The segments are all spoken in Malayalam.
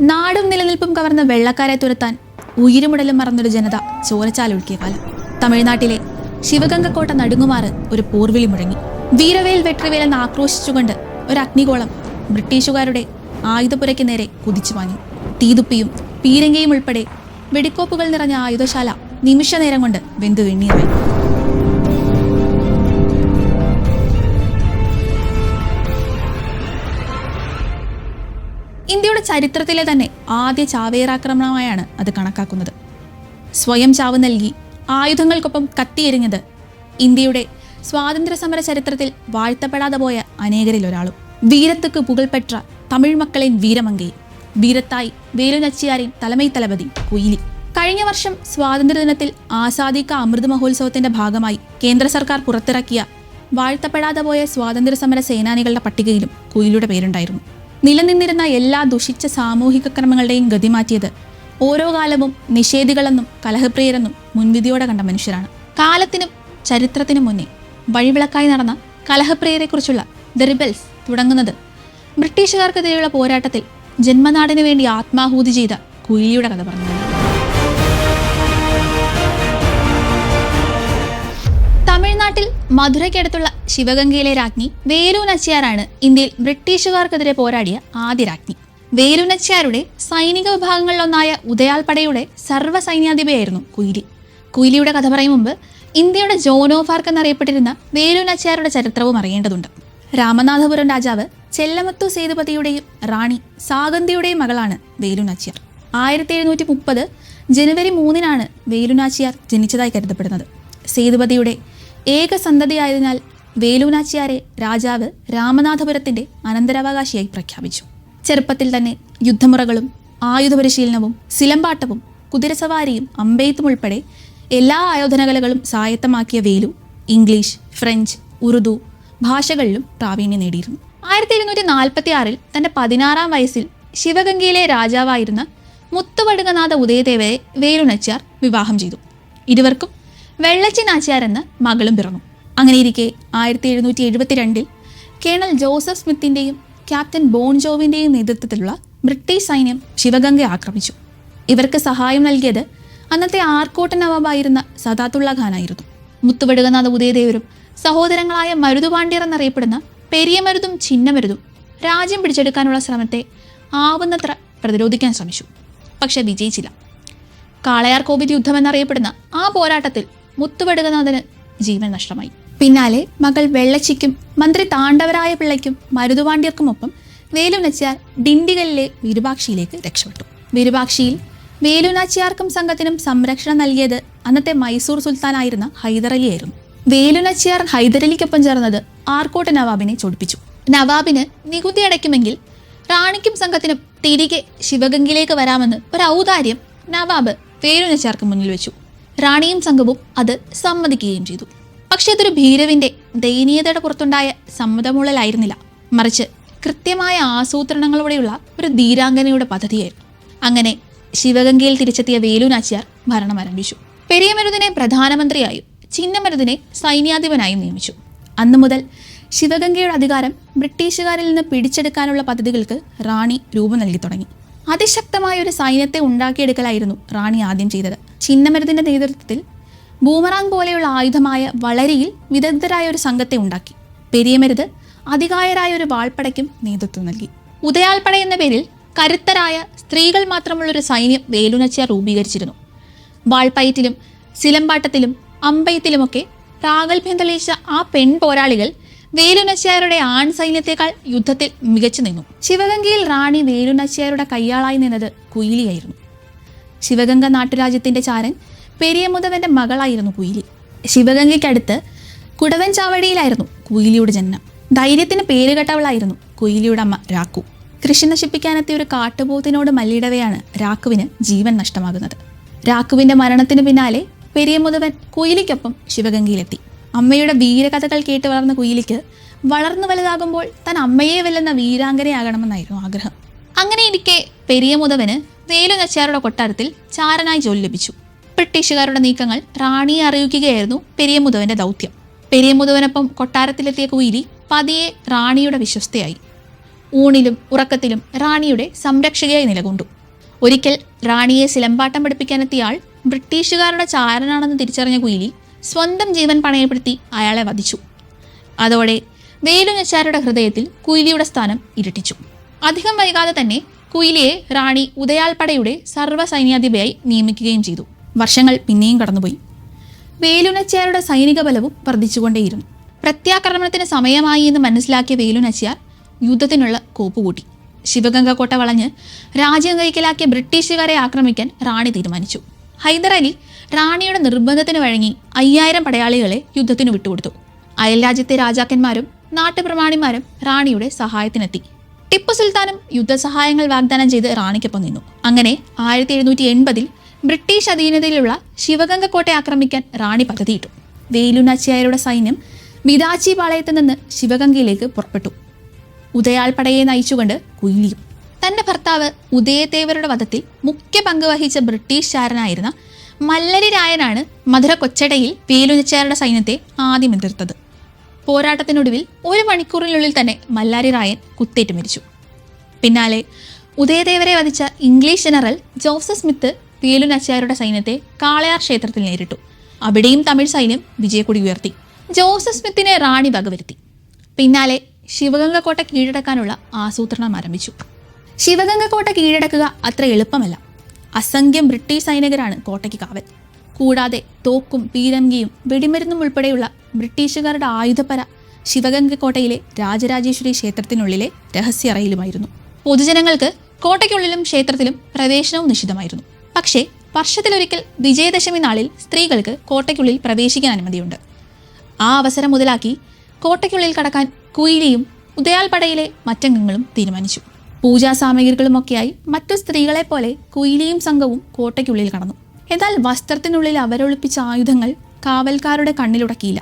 നാടും നിലനിൽപ്പും കവർന്ന വെള്ളക്കാരെ തുരത്താൻ ഉയരുമുടലും മറന്നൊരു ജനത ചോരച്ചാലൊഴുക്കിയ കാലം. തമിഴ്നാട്ടിലെ ശിവഗംഗക്കോട്ട നടുങ്ങുമാറ് ഒരു പോർവിളി മുഴങ്ങി. വീരവേൽ വെട്ടിവേൽ എന്ന് ആക്രോശിച്ചുകൊണ്ട് ഒരു അഗ്നികോളം ബ്രിട്ടീഷുകാരുടെ ആയുധപുരയ്ക്ക് നേരെ കുതിച്ചു വാങ്ങി തീതുപ്പിയും പീരങ്കയും ഉൾപ്പെടെ വെടിക്കോപ്പുകൾ നിറഞ്ഞ ആയുധശാല നിമിഷനേരം കൊണ്ട് വെന്തു വെണ്ണീറായി ഇന്ത്യയുടെ ചരിത്രത്തിലെ തന്നെ ആദ്യ ചാവേറാക്രമണമായാണ് അത് കണക്കാക്കുന്നത്. സ്വയം ചാവ് നൽകി ആയുധങ്ങൾക്കൊപ്പം കത്തിയെരിഞ്ഞത് ഇന്ത്യയുടെ സ്വാതന്ത്ര്യ സമര ചരിത്രത്തിൽ വാഴ്ത്തപ്പെടാതെ പോയ അനേകരിൽ ഒരാളും വീരത്തുക്ക് പുകൾപ്പെട്ട തമിഴ് മക്കളെ വീരമങ്കയും വീരത്തായി വേലുനച്ചിയാരെയും തലമൈ തലപതി കുയിലി. കഴിഞ്ഞ വർഷം സ്വാതന്ത്ര്യദിനത്തിൽ ആസാദി കാ അമൃത് മഹോത്സവത്തിന്റെ ഭാഗമായി കേന്ദ്ര സർക്കാർ പുറത്തിറക്കിയ വാഴ്ത്തപ്പെടാതെ പോയ സ്വാതന്ത്ര്യ സമര സേനാനികളുടെ പട്ടികയിലും കുയിലിയുടെ പേരുണ്ടായിരുന്നു. നിലനിന്നിരുന്ന എല്ലാ ദുഷിച്ച സാമൂഹിക ക്രമങ്ങളുടെയും ഗതി മാറ്റിയത്. ഓരോ കാലവും നിഷേധികളെന്നും കലഹപ്രിയരെന്നും മുൻവിധിയോടെ കണ്ട മനുഷ്യരാണ്. കാലത്തിനും ചരിത്രത്തിനും മുന്നേ വഴിവിളക്കായി നടന്ന കലഹപ്രിയരെക്കുറിച്ചുള്ള ദ റിബൽസ് തുടങ്ങുന്നത് ബ്രിട്ടീഷുകാർക്കെതിരെയുള്ള പോരാട്ടത്തിൽ ജന്മനാടിനു വേണ്ടി ആത്മാഹൂതി ചെയ്ത കുയിലിയുടെ കഥ പറഞ്ഞു മധുരയ്ക്കടുത്തുള്ള ശിവഗംഗയിലെ രാജ്ഞി വേലു നച്ചിയാറാണ് ഇന്ത്യയിൽ ബ്രിട്ടീഷുകാർക്കെതിരെ പോരാടിയ ആദ്യ രാജ്ഞി. വേലു നച്ചിയാരുടെ സൈനിക വിഭാഗങ്ങളിലൊന്നായ ഉദയാൽപടയുടെ സർവ സൈന്യാധിപയായിരുന്നു കുയിലി. കുയിലിയുടെ കഥ പറയും മുമ്പ് ഇന്ത്യയുടെ ജോൺ ഓഫ് ആർക്ക് എന്നറിയപ്പെട്ടിരുന്ന വേലു നച്ചിയാരുടെ ചരിത്രവും അറിയേണ്ടതുണ്ട്. രാമനാഥപുരം രാജാവ് ചെല്ലമത്തു സേതുപതിയുടെയും റാണി സാഗന്തിയുടെയും മകളാണ് വേലു നച്ചിയാർ. ആയിരത്തി എഴുന്നൂറ്റി മുപ്പത് ജനുവരി മൂന്നിനാണ് വേലുനാച്ചിയാർ ജനിച്ചതായി കരുതപ്പെടുന്നത്. സേതുപതിയുടെ ഏക സന്തതിയായതിനാൽ വേലുനാച്ചിയാരെ രാജാവ് രാമനാഥപുരത്തിന്റെ അനന്തരാവകാശിയായി പ്രഖ്യാപിച്ചു. ചെറുപ്പത്തിൽ തന്നെ യുദ്ധമുറകളും ആയുധപരിശീലനവും സിലമ്പാട്ടവും കുതിരസവാരിയും അമ്പെയ്ത്തും ഉൾപ്പെടെ എല്ലാ ആയോധനകലകളും സായത്തമാക്കിയ വേലു ഇംഗ്ലീഷ് ഫ്രഞ്ച് ഉറുദു ഭാഷകളിലും പ്രാവീണ്യം നേടിയിരുന്നു. ആയിരത്തി എഴുന്നൂറ്റി നാൽപ്പത്തി ആറിൽ തന്റെ പതിനാറാം വയസ്സിൽ ശിവഗംഗയിലെ രാജാവായിരുന്ന മുത്തുവടുകനാഥ ഉദയദേവയെ വേലുനച്ചാർ വിവാഹം ചെയ്തു. ഇരുവർക്കും വെള്ളച്ചി മകളും പിറന്നു. അങ്ങനെയിരിക്കെ ആയിരത്തി എഴുന്നൂറ്റി എഴുപത്തിരണ്ടിൽ കേണൽ ജോസഫ് സ്മിത്തിന്റെയും ക്യാപ്റ്റൻ ബോൺജോവിന്റെയും നേതൃത്വത്തിലുള്ള ബ്രിട്ടീഷ് സൈന്യം ശിവഗംഗ ആക്രമിച്ചു. ഇവർക്ക് സഹായം നൽകിയത് അന്നത്തെ ആർക്കോട്ടൻ നവാബായിരുന്ന സദാത്തുള്ള ഖാനായിരുന്നു. മുത്തുവടുകനാഥ ഉദയദേവരും സഹോദരങ്ങളായ മരുതുപാണ്ഡ്യർ എന്നറിയപ്പെടുന്ന പെരിയമരുതും ചിന്നമരുതും രാജ്യം പിടിച്ചെടുക്കാനുള്ള ശ്രമത്തെ ആവുന്നത്ര പ്രതിരോധിക്കാൻ ശ്രമിച്ചു. പക്ഷെ വിജയിച്ചില്ല. കാളയാർ കോവിൽ യുദ്ധം എന്നറിയപ്പെടുന്ന ആ പോരാട്ടത്തിൽ മുത്തുവടുകനാഥന് ജീവൻ നഷ്ടമായി. പിന്നാലെ മകൾ വെള്ളച്ചിക്കും മന്ത്രി താണ്ഡവരായ പിള്ളയ്ക്കും മരുതുപാണ്ഡ്യർക്കുമൊപ്പം വേലുനച്ചിയാർ ഡിണ്ടിഗലിലെ വിരുപാക്ഷിയിലേക്ക് രക്ഷപ്പെട്ടു. വിരുപാക്ഷിയിൽ വേലുനാച്ചിയാർക്കും സംഘത്തിനും സംരക്ഷണം നൽകിയത് അന്നത്തെ മൈസൂർ സുൽത്താനായിരുന്ന ഹൈദരലിയായിരുന്നു വേലുനച്ചിയാർ ഹൈദരലിക്കൊപ്പം ചേർന്നത് ആർക്കോട്ട് നവാബിനെ ചൊടിപ്പിച്ചു. നവാബിന് നികുതി അടയ്ക്കുമെങ്കിൽ റാണിക്കും സംഘത്തിനും തിരികെ ശിവഗംഗിലേക്ക് വരാമെന്ന് ഒരു ഔദാര്യം നവാബ് വേലുനച്ചാർക്ക് മുന്നിൽ വെച്ചു. റാണിയും സംഘവും അത് സമ്മതിക്കുകയും ചെയ്തു. പക്ഷേ അതൊരു ഭീരവിന്റെ ദയനീയതയുടെ പുറത്തുണ്ടായ സമ്മതമുള്ളലായിരുന്നില്ല. മറിച്ച് കൃത്യമായ ആസൂത്രണങ്ങളോടെയുള്ള ഒരു ധീരാംഗനയുടെ പദ്ധതിയായിരുന്നു. അങ്ങനെ ശിവഗംഗയിൽ തിരിച്ചെത്തിയ വേലുനാച്ചിയാർ ഭരണം ആരംഭിച്ചു. പെരിയമരുതിനെ പ്രധാനമന്ത്രിയായും ചിന്നമരുതിനെ സൈന്യാധിപനായും നിയമിച്ചു. അന്നു മുതൽ ശിവഗംഗയുടെ അധികാരം ബ്രിട്ടീഷുകാരിൽ നിന്ന് പിടിച്ചെടുക്കാനുള്ള പദ്ധതികൾക്ക് റാണി രൂപം നൽകി തുടങ്ങി. അതിശക്തമായ ഒരു സൈന്യത്തെ ഉണ്ടാക്കിയെടുക്കലായിരുന്നു റാണി ആദ്യം ചെയ്തത്. ചിന്നമരുദിന്റെ നേതൃത്വത്തിൽ ബൂമറാങ് പോലെയുള്ള ആയുധമായ വളരിയിൽ വിദഗ്ധരായ ഒരു സംഘത്തെ ഉണ്ടാക്കി. പെരിയമരുത് അധികായരായ ഒരു വാൾപ്പടയ്ക്കും നേതൃത്വം നൽകി. ഉദയാൽപ്പട എന്ന പേരിൽ കരുത്തരായ സ്ത്രീകൾ മാത്രമുള്ള ഒരു സൈന്യം വേലുനച്ചിയാർ രൂപീകരിച്ചിരുന്നു. വാൾപ്പയറ്റിലും സിലമ്പാട്ടത്തിലും അമ്പയത്തിലുമൊക്കെ പ്രാഗൽഭ്യം തെളിയിച്ച ആ പെൺ പോരാളികൾ വേലുനച്ചിയാരുടെ ആൺ സൈന്യത്തെക്കാൾ യുദ്ധത്തിൽ മികച്ചു നിന്നു. ശിവഗംഗയിൽ റാണി വേലുനശ്യാരുടെ കയ്യാളായി നിന്നത് കുയിലിയായിരുന്നു. ശിവഗംഗ നാട്ടുരാജ്യത്തിന്റെ ചാരൻ പെരിയമുതവന്റെ മകളായിരുന്നു കുയിലി. ശിവഗംഗയ്ക്കടുത്ത് കുടവൻ ചാവടിയിലായിരുന്നു കുയിലിയുടെ ജനനം. ധൈര്യത്തിന് പേരുകെട്ടവളായിരുന്നു കുയിലിയുടെ അമ്മ രാക്കു. കൃഷി നശിപ്പിക്കാനെത്തിയ ഒരു കാട്ടുപോത്തിനോട് മല്ലിടവെയാണ് രാക്കുവിന് ജീവൻ നഷ്ടമാകുന്നത്. രാക്കുവിന്റെ മരണത്തിന് പിന്നാലെ പെരിയമുതവൻ കുയിലിക്കൊപ്പം ശിവഗംഗയിലെത്തി. അമ്മയുടെ വീരകഥകൾ കേട്ട് വളർന്ന കുയിലിക്ക് വളർന്നു വലുതാകുമ്പോൾ താൻ അമ്മയെ വെല്ലുന്ന വീരാങ്കനയാകണമെന്നായിരുന്നു ആഗ്രഹം. അങ്ങനെ ഇരിക്കെ പെരിയമുതവന് വേലു നച്ചാരുടെ കൊട്ടാരത്തിൽ ചാരനായി ജോലി ലഭിച്ചു. ബ്രിട്ടീഷുകാരുടെ നീക്കങ്ങൾ റാണിയെ അറിയിക്കുകയായിരുന്നു പെരിയമുതവന്റെ ദൗത്യം. പെരിയമുതവനൊപ്പം കൊട്ടാരത്തിലെത്തിയ കുയിലി പതിയെ റാണിയുടെ വിശ്വസ്തയായി. ഊണിലും ഉറക്കത്തിലും റാണിയുടെ സംരക്ഷകയായി നിലകൊണ്ടു. ഒരിക്കൽ റാണിയെ സിലമ്പാട്ടം പഠിപ്പിക്കാനെത്തിയ ആൾ ബ്രിട്ടീഷുകാരുടെ ചാരനാണെന്ന് തിരിച്ചറിഞ്ഞ കുയിലി സ്വന്തം ജീവൻ പണയപ്പെടുത്തി അയാളെ വധിച്ചു. അതോടെ വേലുനച്ചാരുടെ ഹൃദയത്തിൽ കുയിലിയുടെ സ്ഥാനം ഇരട്ടിച്ചു. അധികം വൈകാതെ തന്നെ കുയിലിയെ റാണി ഉദയാൽപ്പടയുടെ സർവസൈന്യാധിപയായി നിയമിക്കുകയും ചെയ്തു. വർഷങ്ങൾ പിന്നെയും കടന്നുപോയി. വേലുനച്ചിയാരുടെ സൈനിക ബലവും വർദ്ധിച്ചുകൊണ്ടേയിരുന്നു. പ്രത്യാക്രമണത്തിന് സമയമായി എന്ന് മനസ്സിലാക്കിയ വേലുനച്ചിയാർ യുദ്ധത്തിനുള്ള കോപ്പുകൂട്ടി ശിവഗംഗ കോട്ട വളഞ്ഞ് രാജ്യം കൈക്കലാക്കിയ ബ്രിട്ടീഷുകാരെ ആക്രമിക്കാൻ റാണി തീരുമാനിച്ചു. ഹൈദർ അലി റാണിയുടെ നിർബന്ധത്തിന് വഴങ്ങി അയ്യായിരം പടയാളികളെ യുദ്ധത്തിന് വിട്ടുകൊടുത്തു. അയൽരാജ്യത്തെ രാജാക്കന്മാരും നാട്ടുപ്രമാണിമാരും റാണിയുടെ സഹായത്തിനെത്തി. ടിപ്പു സുൽത്താനും യുദ്ധസഹായങ്ങൾ വാഗ്ദാനം ചെയ്ത് റാണിക്കൊപ്പം നിന്നു. അങ്ങനെ ആയിരത്തി എഴുന്നൂറ്റി എൺപതിൽ ബ്രിട്ടീഷ് അധീനതയിലുള്ള ശിവഗംഗ കോട്ടയെ ആക്രമിക്കാൻ റാണി പദ്ധതിയിട്ടു. വേലുനാച്ചിയായരുടെ സൈന്യം മിതാച്ചി പാളയത്ത് നിന്ന് ശിവഗംഗയിലേക്ക് പുറപ്പെട്ടു. ഉദയാൽപ്പടയെ നയിച്ചുകൊണ്ട് കുയിലിയും തന്റെ ഭർത്താവ് ഉദയദേവരുടെ വധത്തിൽ മുഖ്യ പങ്ക് വഹിച്ച ബ്രിട്ടീഷ് ചാരനായിരുന്ന മല്ലരി രായനാണ് മധുര കൊച്ചടയിൽ വേലുനച്ചാരുടെ സൈന്യത്തെ ആദ്യം എതിർത്തത്. പോരാട്ടത്തിനൊടുവിൽ ഒരു മണിക്കൂറിനുള്ളിൽ തന്നെ മല്ലാരി റായൻ കുത്തേറ്റ് മരിച്ചു. പിന്നാലെ ഉദയദേവരെ വധിച്ച ഇംഗ്ലീഷ് ജനറൽ ജോസഫ് സ്മിത്ത് വേലുനച്ചാരുടെ സൈന്യത്തെ കാളയാർ ക്ഷേത്രത്തിൽ നേരിട്ടു. അവിടെയും തമിഴ് സൈന്യം വിജയക്കുടി ഉയർത്തി. ജോസഫ് സ്മിത്തിനെ റാണി വകവരുത്തി. പിന്നാലെ ശിവഗംഗ കോട്ട കീഴടക്കാനുള്ള ആസൂത്രണം ആരംഭിച്ചു. ശിവഗംഗ കോട്ട കീഴടക്കുക അത്ര എളുപ്പമല്ല. അസംഖ്യം ബ്രിട്ടീഷ് സൈനികരാണ് കോട്ടയ്ക്ക് കാവൽ. കൂടാതെ തോക്കും പീരങ്കിയും വെടിമരുന്നും ഉൾപ്പെടെയുള്ള ബ്രിട്ടീഷുകാരുടെ ആയുധപ്പര ശിവഗംഗ കോട്ടയിലെ രാജരാജേശ്വരി ക്ഷേത്രത്തിനുള്ളിലെ രഹസ്യ അറയിലുമായിരുന്നു പൊതുജനങ്ങൾക്ക് കോട്ടയ്ക്കുള്ളിലും ക്ഷേത്രത്തിലും പ്രവേശനവും നിഷിദ്ധമായിരുന്നു. പക്ഷേ വർഷത്തിലൊരിക്കൽ വിജയദശമി നാളിൽ സ്ത്രീകൾക്ക് കോട്ടയ്ക്കുള്ളിൽ പ്രവേശിക്കാൻ അനുമതിയുണ്ട്. ആ അവസരം മുതലാക്കി കോട്ടയ്ക്കുള്ളിൽ കടക്കാൻ കുയിലിയും ഉദയാൽപടയിലെ മറ്റംഗങ്ങളും തീരുമാനിച്ചു. പൂജാ സാമഗ്രികളുമൊക്കെയായി മറ്റു സ്ത്രീകളെ പോലെ കുയിലിയും സംഘവും കോട്ടയ്ക്കുള്ളിൽ കടന്നു. എന്നാൽ വസ്ത്രത്തിനുള്ളിൽ അവരൊളിപ്പിച്ച ആയുധങ്ങൾ കാവൽക്കാരുടെ കണ്ണിലുടക്കിയില്ല.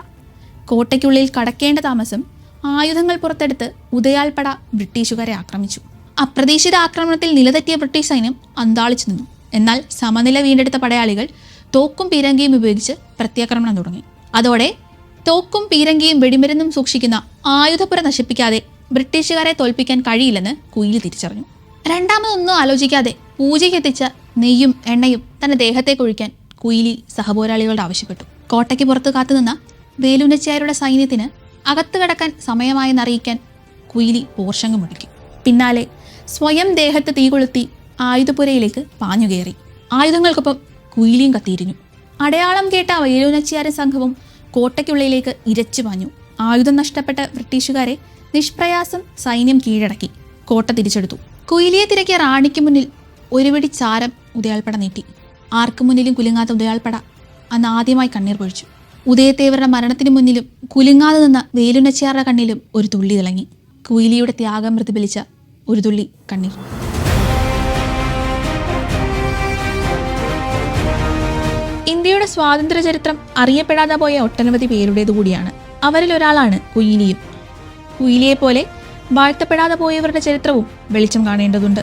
കോട്ടയ്ക്കുള്ളിൽ കടക്കേണ്ട താമസം ആയുധങ്ങൾ പുറത്തെടുത്ത് ഉദയാൽപ്പട ബ്രിട്ടീഷുകാരെ ആക്രമിച്ചു. അപ്രതീക്ഷിത ആക്രമണത്തിൽ നിലതെറ്റിയ ബ്രിട്ടീഷ് സൈന്യം അന്താളിച്ചു നിന്നു. എന്നാൽ സമനില വീണ്ടെടുത്ത പടയാളികൾ തോക്കും പീരങ്കിയും ഉപയോഗിച്ച് പ്രത്യാക്രമണം തുടങ്ങി. അതോടെ തോക്കും പീരങ്കിയും വെടിമരുന്നും സൂക്ഷിക്കുന്ന ആയുധപ്പുര നശിപ്പിക്കാതെ ബ്രിട്ടീഷുകാരെ തോൽപ്പിക്കാൻ കഴിയില്ലെന്ന് കുയിൽ തിരിച്ചറിഞ്ഞു. രണ്ടാമതൊന്നും ആലോചിക്കാതെ പൂജയ്ക്കെത്തിച്ച നെയ്യും എണ്ണയും തന്റെ ദേഹത്തേക്ക് ഒഴിക്കാൻ കുയിലി സഹപോരാളികളോട് ആവശ്യപ്പെട്ടു. കോട്ടയ്ക്ക് പുറത്ത് കാത്തുനിന്ന വേലുനച്ചാരുടെ സൈന്യത്തിന് അകത്തു കടക്കാൻ സമയമായെന്നറിയിക്കാൻ കുയിലി പോർഷങ്ങ് മുടിക്കും. പിന്നാലെ സ്വയം ദേഹത്ത് തീ കൊളുത്തി ആയുധപുരയിലേക്ക് പാഞ്ഞുകയറി ആയുധങ്ങൾക്കൊപ്പം കുയിലിയും കത്തിയിരുന്നു. അടയാളം കേട്ട വേലുനച്ചിയാരൻ സംഘവും കോട്ടയ്ക്കുള്ളിലേക്ക് ഇരച്ചു പാഞ്ഞു. ആയുധം നഷ്ടപ്പെട്ട ബ്രിട്ടീഷുകാരെ നിഷ്പ്രയാസം സൈന്യം കീഴടക്കി. കോട്ട തിരിച്ചെടുത്തു. കുയിലിയെ തിരക്കിയ റാണിക്ക് മുന്നിൽ ഒരു പിടി ചാരം ഉദയാൾപ്പട നീട്ടി. ആർക്കു മുന്നിലും കുലുങ്ങാത്ത ഉദയാൾപ്പട അന്ന് ആദ്യമായി കണ്ണീർ പൊഴിച്ചു. ഉദയത്തേവരുടെ മരണത്തിന് മുന്നിലും കുലുങ്ങാതെ നിന്ന വേലുനച്ചയാറുടെ കണ്ണിലും ഒരു തുള്ളി തിളങ്ങി. കുയിലിയുടെ ത്യാഗം പ്രതിഫലിച്ച ഒരു തുള്ളി കണ്ണീർ. ഇന്ത്യയുടെ സ്വാതന്ത്ര്യ ചരിത്രം അറിയപ്പെടാതെ പോയ ഒട്ടനവധി പേരുടേതു കൂടിയാണ് അവരിൽ ഒരാളാണ് കുയിലിയും. കുയിലിയെ പോലെ വാഴ്ത്തപ്പെടാതെ പോയവരുടെ ചരിത്രവും വെളിച്ചം കാണേണ്ടതുണ്ട്